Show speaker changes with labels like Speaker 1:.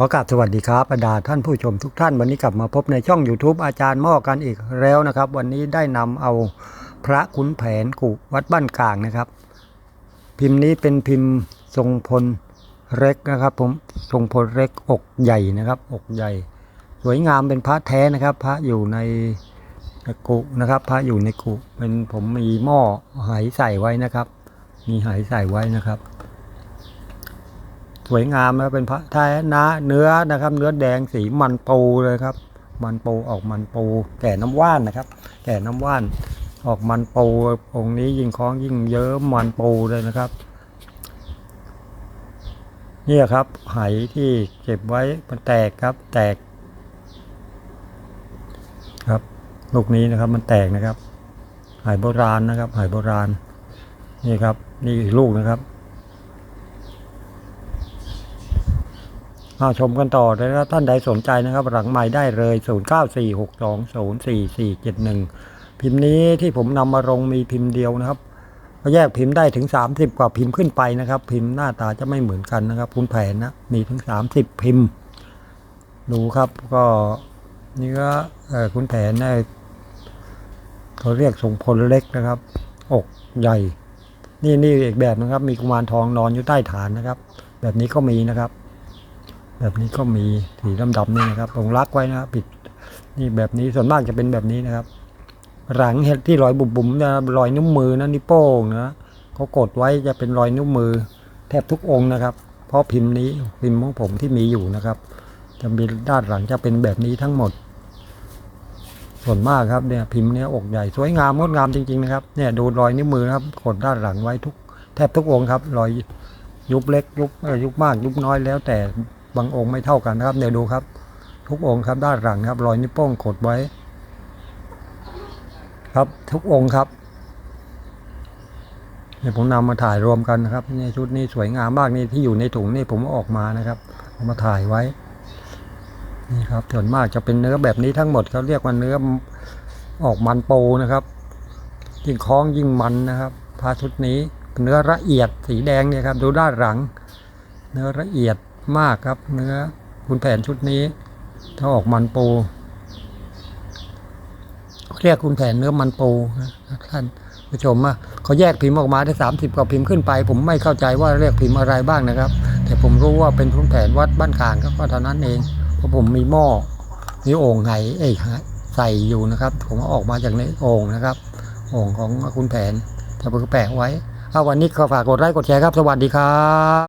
Speaker 1: ขอกราบสวัสดีครับบรรดาท่านผู้ชมทุกท่าน วันนี้กลับมาพบในช่อง YouTube อาจารย์หม้อกันอีกแล้วนะครับ วันนี้ได้นำเอาพระขุนแผนกุวัดบ้านกลางนะครับ พิมพ์นี้เป็นพิมพ์ทรงพลเล็กนะครับ ผมทรงพลเล็กอกใหญ่นะครับ อกใหญ่ สวยงามเป็นพระแท้นะครับ พระอยู่ในกุนะครับ พระอยู่ในกุเป็นผมมีหม้อไหใส่ไว้นะครับ มีไหใส่ไว้นะครับ สวยงามแล้วเป็นพระแท้นะเนื้อนะครับ เนื้อแดงสีมันปูเลยครับ มันปูออกมันปู แก่น้ำว่านนะครับ แก่น้ำว่าน ออกมันปูองค์นี้ยิ่งคล้องยิ่งเยิ้มมันปูเลยนะครับเนี่ยครับไหที่เก็บไว้มันแตกครับ แตก ครับลูกนี้นะครับมันแตกนะครับไหโบราณนะครับไหโบราณนี่ครับ นี่อีกลูกนะครับ มาชมกันต่อเลยนะครับท่านใดสนใจนะครับ หลังใหม่ได้เลย 0946204471 พิมพ์นี้ที่ผมนำมาลงมีพิมพ์เดียวนะครับก็แยกพิมพ์ได้ถึง 30 กว่าพิมพ์ขึ้นไปนะครับ พิมพ์หน้าตาจะไม่เหมือนกันนะครับคุณแผนนะมีถึง 30 พิมพ์ ดูครับก็นี่ก็คุณแผนเนี่ยเขาเรียกทรงพลเล็กนะครับ อกใหญ่ นี่นี่อีกแบบนะครับ มีกุมารทองนอนอยู่ใต้ฐานนะครับ แบบนี้ก็มีนะครับ แบบนี้ก็มีสีดำๆนี่นะครับผมรักไว้นะปิดนี่แบบนี้ส่วนมากจะเป็นแบบนี้นะครับ หลังเห็ดที่รอยบุ๋มๆนะรอยนิ้วมือนะนิ้วโป้งนะเขากดไว้จะเป็นรอยนิ้วมือ แทบทุกองค์นะครับ เพราะพิมพ์นี้พิมพ์ของผมที่มีอยู่นะครับ จะมีด้านหลังจะเป็นแบบนี้ทั้งหมด ส่วนมากครับเนี่ยพิมพ์เนี้ยอกใหญ่สวยงามงดงามจริงๆนะครับเนี่ยดูรอยนิ้วมือนะครับกดด้านหลังไว้ทุก แทบทุกองค์ครับ รอยยุบเล็กยุบยุบมากยุบน้อยแล้วแต่ บางองค์ไม่เท่ากันนะครับเนี่ยวดูครับ ทุกองค์ครับด้านหลังครับรอยนิ้วโป้งกดไว้ ครับทุกองค์ครับเนี่ยผมนำมาถ่ายรวมกันนะครับเนี่ยชุดนี้สวยงามมากนี่ที่อยู่ในถุงนี่ผมอาออกมานะครับเอามาถ่ายไว้ นี่ครับส่วนมากจะเป็นเนื้อแบบนี้ทั้งหมดเขาเรียกว่าเนื้อออกมันโปูนะครับ ยิ่งคล้องยิ่งมันนะครับพาชุดนี้เนื้อละเอียดสีแดงเนี่ยครับ ดูด้านหลัง เนื้อละเอียด มากครับ เนื้อคุณแผนชุดนี้ ถ้าออกมันปูเรียกคุณแผนเนื้อมันปูนะท่านผู้ชมอะเขาแยกพิมพ์ออกมาได้สามสิบกว่าพิมพ์ขึ้นไป ผมไม่เข้าใจว่าเรียกพิมพ์อะไรบ้างนะครับ แต่ผมรู้ว่าเป็นคุณแผนวัดบ้านขางก็เท่านั้นเองเพราะผมมีหม้อมีโอ่งไหเอ้ยใส่อยู่นะครับ ผมออกมาจากในโอ่งนะครับโอ่งของคุณแผนจะเพิ่งแปะไว้เอาวันนี้ก็ฝากกดไลค์กดแชร์ครับ สวัสดีครับ